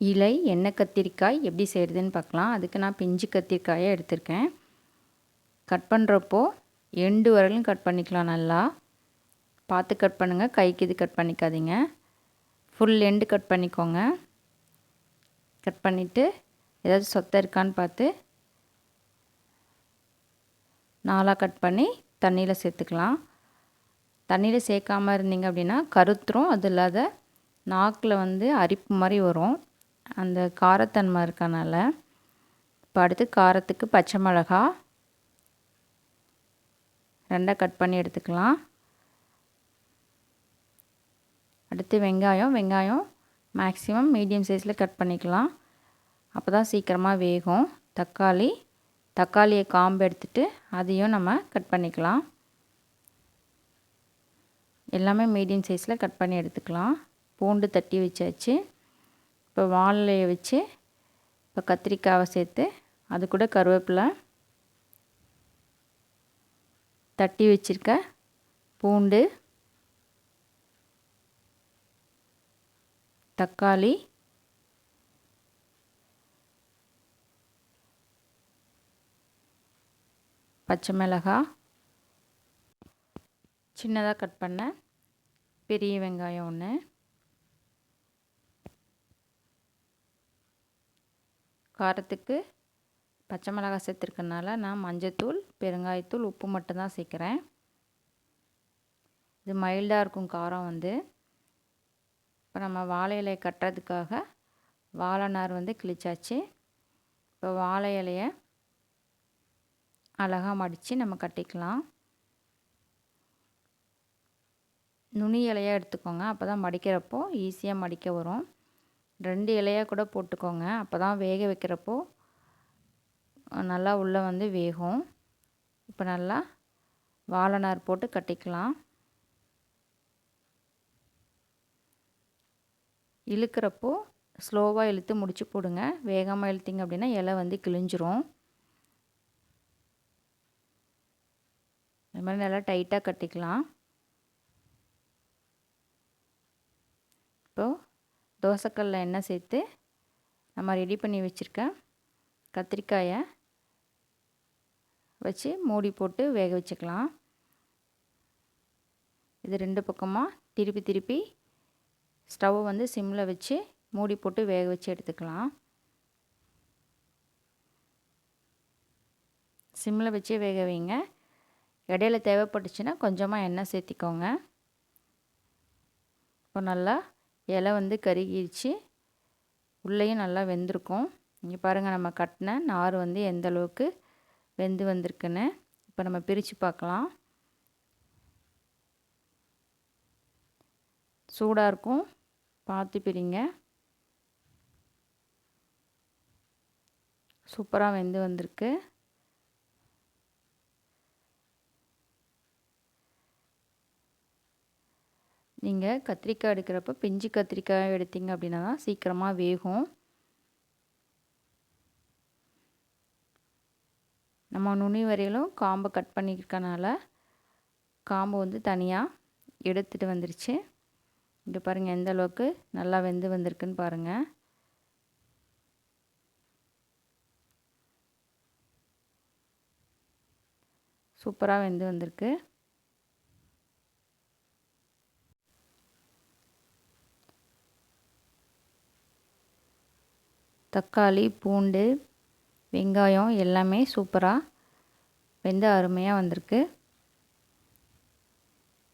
இலை எண்ணெய் கத்திரிக்காய் எப்படி செய்கிறதுன்னு பார்க்கலாம். அதுக்கு நான் பிஞ்சு கத்திரிக்காயை எடுத்திருக்கேன். கட் பண்ணுறப்போ எண்டு வரையிலும் கட் பண்ணிக்கலாம் நல்லா. பார்த்து கட் பண்ணுங்கள் கைக்கு இது கட் பண்ணிக்காதீங்க. ஃபுல் எண்டு கட் பண்ணிக்கோங்க. கட் பண்ணிவிட்டு ஏதாவது சொத்தை இருக்கான்னு பார்த்து நாலாக கட் பண்ணி தண்ணியில் சேர்த்துக்கலாம். தண்ணியில் சேர்க்காமல் இருந்தீங்க அப்படின்னா கருத்துரும். அது இல்லாத நாக்கில் வந்து அரிப்பு மாதிரி வரும். அந்த காரத்தன்மை இருக்கனால இப்போ அடுத்து காரத்துக்கு பச்சை மிளகா ரெண்டாக கட் பண்ணி எடுத்துக்கலாம். அடுத்து வெங்காயம் வெங்காயம் மேக்ஸிமம் மீடியம் சைஸில் கட் பண்ணிக்கலாம். அப்போ தான் சீக்கிரமாக வேகும். தக்காளி தக்காளியை காம்பு எடுத்துகிட்டு அதையும் நம்ம கட் பண்ணிக்கலாம். எல்லாமே மீடியம் சைஸில் கட் பண்ணி எடுத்துக்கலாம். பூண்டு தட்டி வச்சாச்சு. இப்போ வாழையை வச்சு இப்போ கத்திரிக்காவை சேர்த்து அது கூட கருவேப்பிலை தட்டி வச்சுருக்க பூண்டு தக்காளி பச்சை மிளகாய் சின்னதாக கட் பண்ண பெரிய வெங்காயம் ஒன்று. காரத்துக்கு பச்சை மிளகாய் சேர்த்துருக்கனால நான் மஞ்சத்தூள் பெருங்காயத்தூள் உப்பு மட்டும்தான் சேர்க்குறேன். இது மைல்டாக இருக்கும் காரம் வந்து. இப்போ நம்ம வாழை இலையை கட்டுறதுக்காக வாழை நார் வந்து கிழிச்சாச்சு. இப்போ வாழை இலையை அழகாக மடித்து நம்ம கட்டிக்கலாம். நுனி இலையாக எடுத்துக்கோங்க. அப்போ தான் மடிக்கிறப்போ ஈஸியாக மடிக்க வரும். ரெண்டு இலையாக கூட போட்டுக்கோங்க. அப்போ தான் வேக வைக்கிறப்போ நல்லா உள்ளே வந்து வேகும். இப்போ நல்லா வாழைநார் போட்டு கட்டிக்கலாம். இழுக்கிறப்போ ஸ்லோவாக இழுத்து முடிச்சு போடுங்க. வேகமாக இழுத்திங்க அப்படின்னா இலை வந்து கிழிஞ்சிரும். இது மாதிரி நல்லா டைட்டாக கட்டிக்கலாம். தோசைக்கல்லில் எண்ணெய் சேர்த்து நம்ம ரெடி பண்ணி வச்சுருக்க கத்திரிக்காயை வச்சு மூடி போட்டு வேக வச்சுக்கலாம். இது ரெண்டு பக்கமாக திருப்பி திருப்பி ஸ்டவ் வந்து சிம்மில் வச்சு மூடி போட்டு வேக வச்சு எடுத்துக்கலாம். சிம்மில் வச்சே வேக வைங்க. இடையில தேவைப்பட்டுச்சுன்னா கொஞ்சமாக எண்ணெய் சேர்த்திக்கோங்க. இப்போ நல்லா இலை வந்து கருகிடுச்சு உள்ளேயும் நல்லா வெந்திருக்கும். இங்கே பாருங்கள் நம்ம கட்டின நார் வந்து எந்த அளவுக்கு வெந்து வந்திருக்குன்னு. இப்போ நம்ம பிரித்து பார்க்கலாம். சூடாக இருக்கும். பார்த்து பிரிங்க. சூப்பராக வெந்து வந்திருக்கு. நீங்கள் கத்திரிக்காய் எடுக்கிறப்ப பிஞ்சு கத்திரிக்காய் எடுத்தீங்க அப்படின்னா தான் சீக்கிரமாக வேகும். நம்ம நுனி வரையிலும் காம்பை கட் பண்ணியிருக்கனால காம்பு வந்து தனியாக எடுத்துகிட்டு வந்துருச்சு. இங்கே பாருங்கள் எந்த அளவுக்கு நல்லா வெந்து வந்திருக்குன்னு பாருங்கள் சூப்பராக வெந்து வந்திருக்கு. தக்காளி பூண்டு வெங்காயம் எல்லாமே சூப்பராக வெந்து அருமையாக வந்திருக்கு.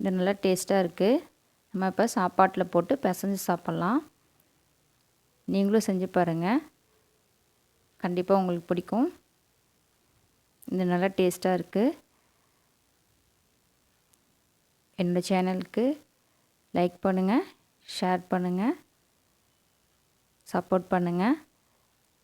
இது நல்லா டேஸ்ட்டாக இருக்குது நம்ம இப்போ சாப்பாட்டில் போட்டு பிசைஞ்சு சாப்பிட்லாம். நீங்களும் செஞ்சு பாருங்கள் கண்டிப்பாக உங்களுக்கு பிடிக்கும். இது நல்லா டேஸ்ட்டாக இருக்குது என்னோடய சேனலுக்கு லைக் பண்ணுங்கள் ஷேர் பண்ணுங்கள் சப்போர்ட் பண்ணுங்கள்